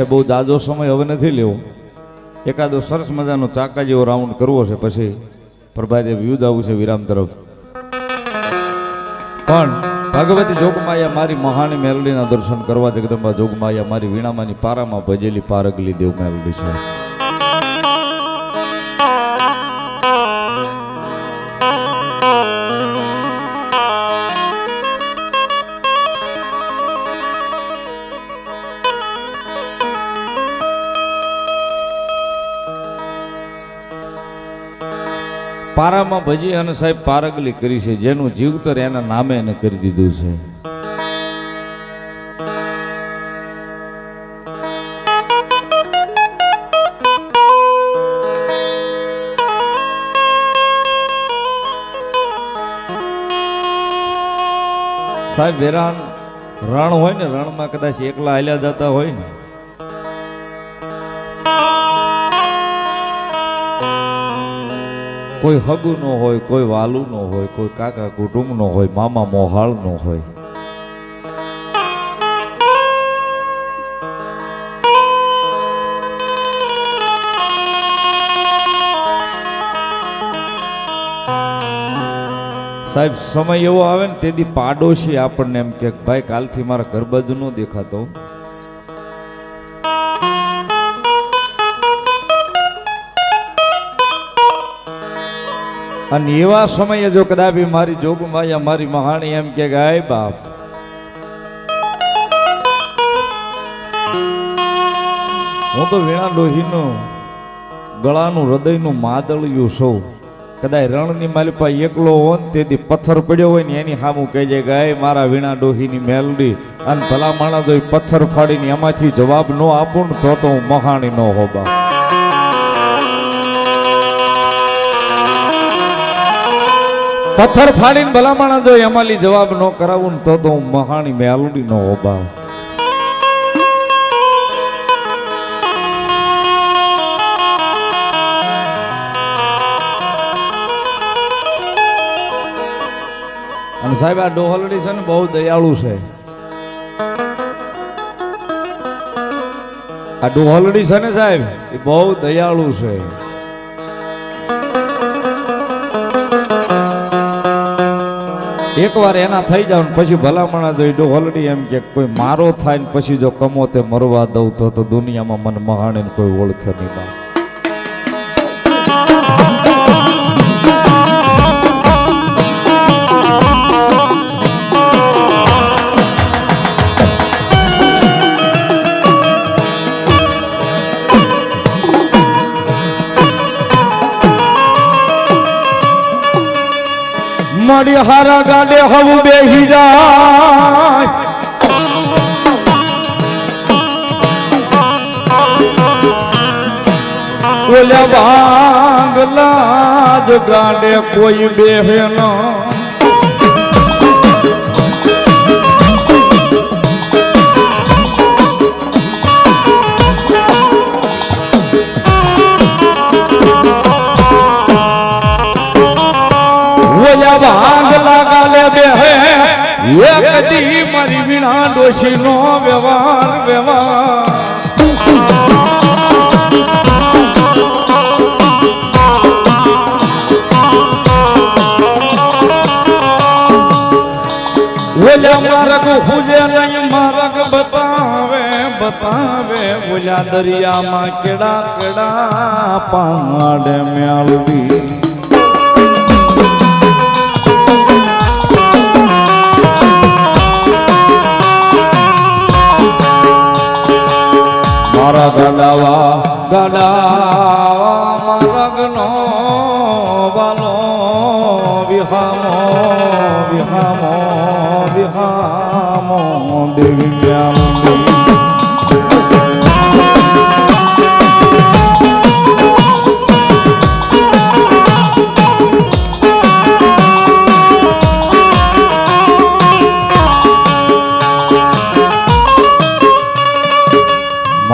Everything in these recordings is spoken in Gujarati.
છે બહુ જાજો સમય હવે નથી લેવો. એકાદો સરસ મજાનો ચાકા જેવો રાઉન્ડ કરવો છે પછી પ્રભાદેવ યુદ્ધ આવવું છે વિરામ તરફ. પણ ભગવતી જોગમાયા મારી મહાન મેલડીના દર્શન કરવા જગદંબા જોગમાયા મારી વીણામાની પારામાં ભજેલી પારગલી દેવ મેલડી છે પારામાં ભજી અને સાહેબ પારગલી કરી છે. જેનું જીવતર એના નામે એને કરી દીધું છે. સાહેબ, વેરાન રણ હોય ને, રણમાં કદાચ એકલા હાલ્યા જતા હોય ને. કોઈ હગું ન હોય, કોઈ વાલું ન હોય, કોઈ કાકા કુટુંબ નો હોય, મામા મોહાળ નો હોય. સાહેબ, સમય એવો આવે ને, તેથી પાડોશી આપણને એમ કે, ભાઈ, કાલથી મારા ઘર બાજુ ન દેખાતો અને એવા સમયે જો કદાપી મારી જોગમાયા મારી મહાણી એમ કે ગાય બાપ. હું તો વીણા ડોહીનું ગળાનું, હૃદયનું માદળિયું સૌ કદાચ રણની માલિપા એકલો હોય ને તેથી પથ્થર પડ્યો હોય ને એની સામું કહી જાય ગાય મારા વીણા ડોહીની મેલડી. અને ભલા માણસ પથ્થર ફાડીને એમાંથી જવાબ ન આપું ને તો તો હું મહાણી ન હોબા પથ્થર ફાડીને ભલામણ જો એમાલી જવાબ ન કરાવું તો તો હું મહાણી મેલડી નો હોબાવ અને સાહેબ, આ ડોહલડી છે ને બહુ દયાળુ છે. આ ડોહલડી છે ને સાહેબ, એ બહુ દયાળુ છે. એકવાર એના થઈ જાવ ને પછી ભલામણા જોઈ ડો ઓલરેડી એમ કે કોઈ મારો થાય ને પછી જો કમો તે મરવા દઉં તો દુનિયામાં મને મહાણે કોઈ ઓળખે નહીં બા મારી હારા ગાડે હવું બે હીરા ઓલા બાંગલા જ ગાડે કોઈ બેહે ન ઓલા ભાંગલા ગાલે એક દી મારી વીણા ડોશી નો વ્યવહાર વ્યવહાર. ઓલા માર્ગ હુજે નહીં, મારગ બતાવે બતાવે. ઓલા દરિયામાં કેડા કેડા પાડ મેળવી મારા ગાડાવા ગાડાવા મારગનો વાલો વિહામો વિહામો વિહામો દેવી બ્યામ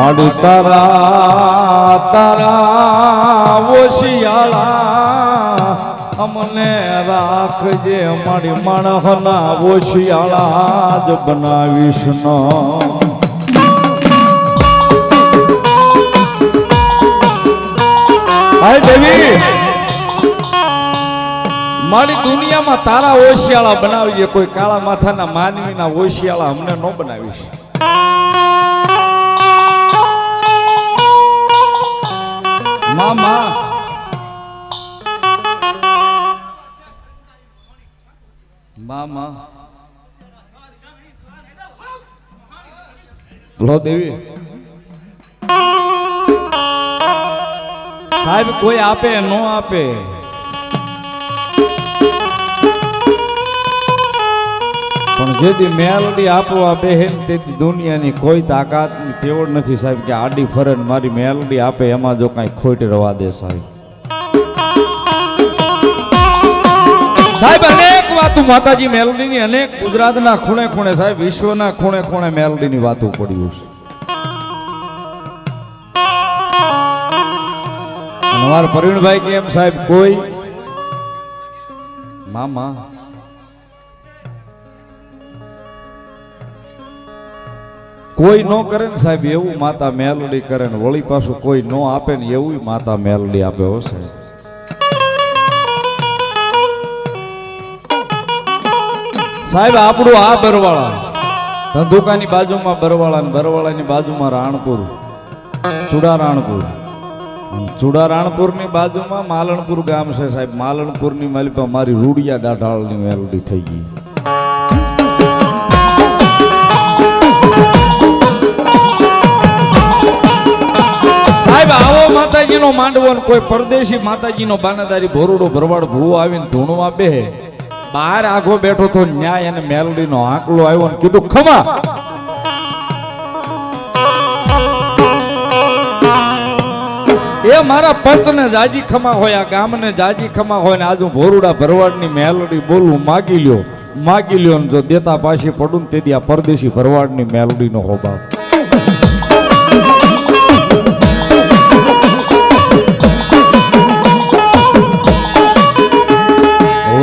માડું તારા તારા ઓશિયાળા અમને રાખજે મારી માણસના ઓશિયાળા જ બનાવીશ ન હાય દેવી મારી દુનિયામાં તારા ઓશિયાળા બનાવીએ કોઈ કાળા માથાના માનવીના ઓશિયાળા અમને ન બનાવીશ મામા મામા. લો દેવી. સાહેબ કોઈ આપે ન આપે? જેથી મેલડી આપવા બેહે તેથી દુનિયાની કોઈ તાકાતની તેવડ નથી સાહેબ કે આડી ફરે મારી મેલડી આપે, એમાં જો કાંઈ ખોટ રવા દે સાહેબ. સાહેબ, અનેક વાતો માતાજી મેલડીની, અનેક ગુજરાતના ખૂણે ખૂણે સાહેબ, વિશ્વના ખૂણે ખૂણે મેલડીની વાતો પડ્યું છે. અમારા પ્રવીણભાઈ કેમ સાહેબ? કોઈ? મામા? કોઈ ન કરે ને સાહેબ, એવું માતા મેલડી કરે ને વળી પાછું કોઈ ન આપે ને એવું માતા મેલડી આપે હો સાહેબ. આપણું આ બરવાળા, ધંધુકાની બાજુમાં બરવાળા ને બરવાળાની બાજુમાં રાણપુર, ચુડા રાણપુર. ચુડા રાણપુરની બાજુમાં માલણપુર ગામ છે સાહેબ. માલણપુરની માલિપા મારી રૂડિયા દાઢાળની મેલડી થઈ ગઈ. માતાજીનો માંડવો ને કોઈ પરદેશી માતાજીનો બાનાદારી ભોરડો ભરવાડ ભૂવો આવીને ધૂણવા બે. બહાર આઘો બેઠો તો ન્યાય અને મેલડીનો આંકલો આવ્યો ને કીધું, ખમા. એ મારા પંચને જાજી ખમા હોય, આ ગામને જાજી ખમા હોય ને આજુ ભોરુડા ભરવાડની મેલડી બોલવું માગી લ્યો માગી લ્યો ને જો દેતા પાછી પડું ને તેથી આ પરદેશી ભરવાડની મેલડીનો હોબાવ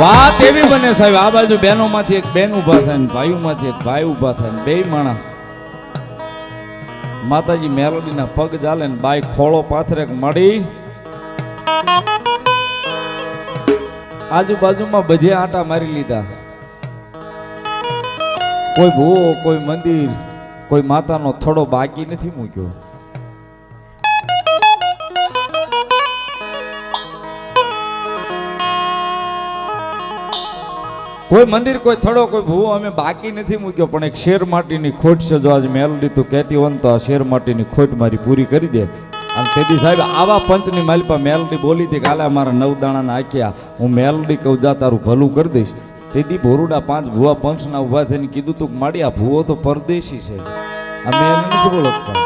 વાત એવી બને સાહેબ, આ બાજુ બહેનો માંથી એક બેન ઊભા થાય ને ભાઈઓ માંથી એક ભાઈ ઊભા થાય ને બે માણા માતાજી મેલોડીના પગ ચાલે ને બાઈ ખોળો પાથરે મળી. આજુબાજુમાં બધે આટા મારી લીધા. કોઈ ભૂવો, કોઈ મંદિર, કોઈ માતાનો થોડો બાકી નથી મૂક્યો. કોઈ મંદિર કોઈ થડો કોઈ ભૂવો અમે બાકી નથી મૂક્યો, પણ એક શેર માટીની ખોટ છે જો આજ મેલડી તું કહેતી હોય તો આ શેર માટીની ખોટ મારી પૂરી કરી દે. અને તેથી સાહેબ, આવા પંચની માલિપા મેલડી બોલી હતી કાલે અમારા નવ દાણા આખ્યા, હું મેલડી કહું જા તારું ભલું કરી દઈશ. તેથી ભોરુડા પાંચ ભૂવા પંચના ઊભા થઈને કીધું તું માડી, આ ભૂવો તો પરદેશી છે. અમે એને નથી બોલતા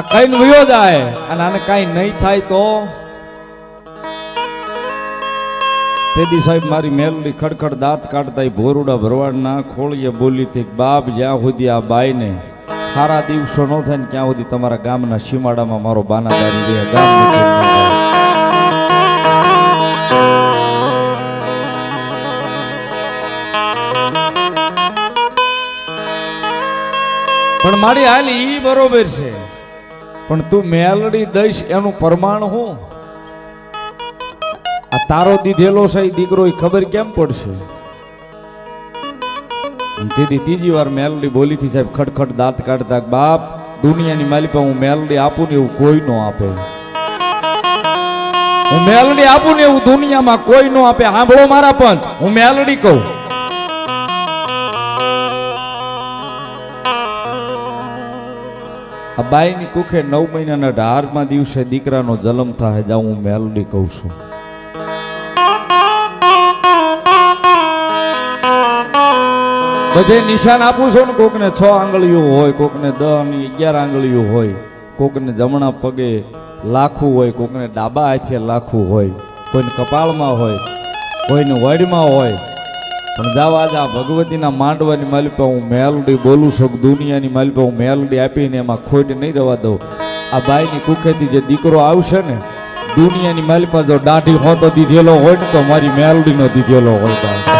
આ કઈ વયો જાય અને આને કાંઈ નહીં થાય તો તેથી સાહેબ, મારી મેલડી ખડખડ દાંત કાઢતા ભોરુડા ભરવાડના ખોળીએ બોલી હતી બાપ, જ્યાં સુધી આ બાઈને સારા દિવસો ન થાય ને ક્યાં સુધી તમારા ગામના સીમાડામાં મારો બાનાદારી રહે, ગામ ન. પણ મારી હાલ ઈ બરોબર છે પણ તું મેલડી દઈશ એનું પ્રમાણ હું આ તારો દીધેલો છે, એ દીકરો એ ખબર કેમ પડશે? તેથી ત્રીજી વાર મેલડી બોલી થી સાહેબ ખડખડ દાંત કાઢતા, બાપ, દુનિયાની માલિકા હું મેલડી આપું ને એવું કોઈ નો આપે. હું મેલડી આપું ને એવું દુનિયામાં કોઈ નો આપે. સાંભળો મારા પંચ, હું મેલડી કહું. આ બાઈની કુખે નવ મહિનાના અઢારમાં દિવસે દીકરાનો જન્મ થાય, જાઉં હું મેલડી કહું છું. બધે નિશાન આપું છું ને કોકને છ આંગળીઓ હોય, કોકને દસ અને અગિયાર આંગળીઓ હોય, કોકને જમણા પગે લાખું હોય, કોકને ડાબા હાથે લાખું હોય, કોઈને કપાળમાં હોય, કોઈને વડમાં હોય. પણ જાવ જા ભગવતીના માંડવાની માલિકા હું મેલડી બોલું છું, દુનિયાની માલિપા હું મેલડી આપીને એમાં ખોટ નહીં રવા દઉં. આ બાઈની કુખેથી જે દીકરો આવશે ને, દુનિયાની માલિપા જો દાઢી હોતો દીધેલો હોય ને તો મારી મેલડીનો દીધેલો હોય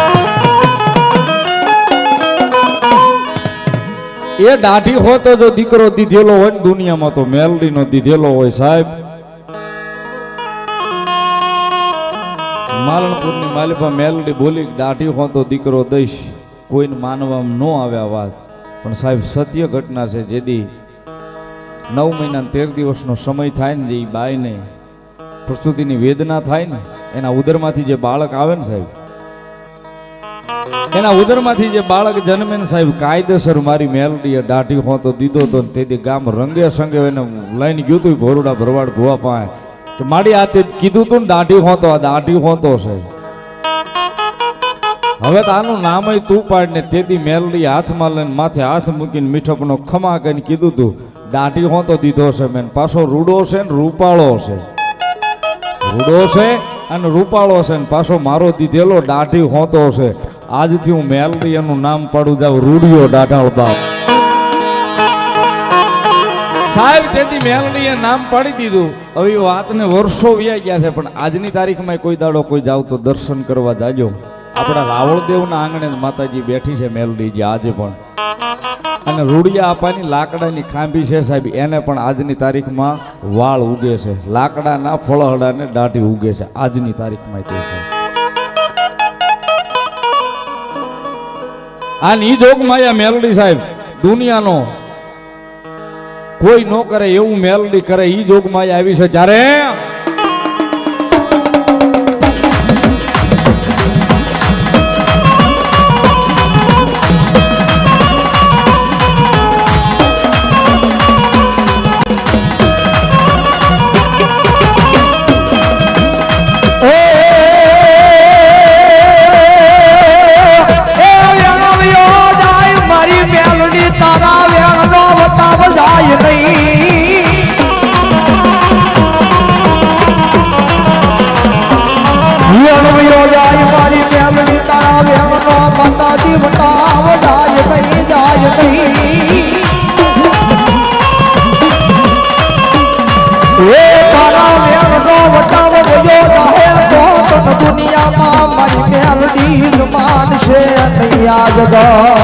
એ દાઢી હોત જો દીકરો દીધેલો હોય ને દુનિયામાં તો મેલડી નો દીધેલો હોય સાહેબ. માલણપુરની માલિફા મેલડી બોલી, દાઢી હો તો દીકરો દઈશ, કોઈને માનવામાં ન આવ્યા વાત. પણ સાહેબ, સત્ય ઘટના છે જેદી નવ મહિના તેર દિવસનો સમય થાય ને જે બાઈને પ્રસ્તુતિની વેદના થાય ને, એના ઉદરમાંથી જે બાળક આવે ને સાહેબ એના ઉદરમાંથી જે બાળક જન્મે ને સાહેબ, કાયદેસર મારી મેલડીએ દાઢી હો તો દીધો તો ને ગામ રંગે સંગે એને લઈને ગયું હતું ભોરડા ભરવાડ ભુવા પાસે. કે મારી આ કીધું તું ને દાઢી હોતો, આ દાઢી હોતો છે. હવે તો આનું નામ તું પાડ ને તેથી મેલડી હાથમાં લઈને માથે હાથ મૂકીને મીઠપનો ખમા કહીને કીધું તું, દાઢી હોતો દીધો છે મેં પાછો રૂડો છે ને રૂપાળો છે. રૂડો છે અને રૂપાળો છે ને પાછો મારો દીધેલો દાઢી હોતો છે. આજથી હું મેલડી એનું નામ પાડું જાવ રૂડિયો ડાઢાળ બાપ. સાહેબ, તેથી મેલડીએ નામ પાડી દીધું. હવે વાતને વર્ષો વ્યાઈ ગયા છે, પણ આજની તારીખમાં કોઈ દાડો કોઈ જાવ તો દર્શન કરવા જાજો. આપણા રાવળદેવના આંગણે માતાજી બેઠી છે મેલડીજી આજે પણ. અને રૂડિયા આપાની લાકડાની ખાંભી છે સાહેબ, એને પણ આજની તારીખમાં વાળ ઉગે છે. લાકડાના ફળહડાને દાઢી ઉગે છે. આજની તારીખમાં તે છે. આ ની જોગમાયા મેલડી સાહેબ, દુનિયાનો કોઈ ન કરે એવું મેલડી કરે, ઈ જોગમાયા આવી છે. ત્યારે નહીં